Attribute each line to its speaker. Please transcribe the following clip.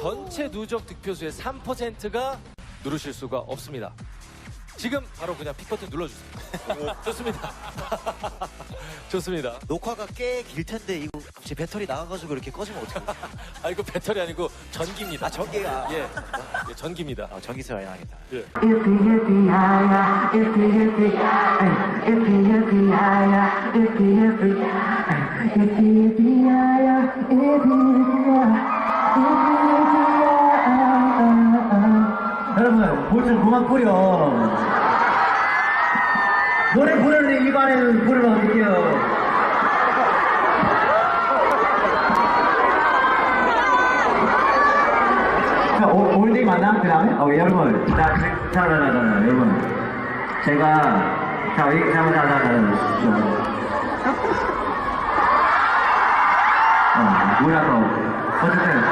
Speaker 1: 전체 누적 득표수의 3%가 누르실 수가 없습니다. 지금 바로 그냥 픽 버튼 눌러주세요. 좋습니다. 좋습니다.
Speaker 2: 녹화가 꽤 길 텐데 이거 갑자기 배터리 나가가지고 이렇게 꺼지면 어떡해?
Speaker 1: 아 이거 배터리 아니고 전기입니다.
Speaker 2: 아 전기가
Speaker 1: 예, 예, 전기입니다.
Speaker 2: 아, 전기세 많이 나겠다.
Speaker 1: 예.
Speaker 3: 여러분 볼좀 그만 뿌려 노래 부르는데 입안에는 불을 어떡해요 자, 올- 올데이 맞나? 그 다음에? 어, 여러분 자, 자, 자, 자, 자, 자, 여러분 제가 자, 이, 자, 자, 자, 자, 자, 어, 너 어쨌든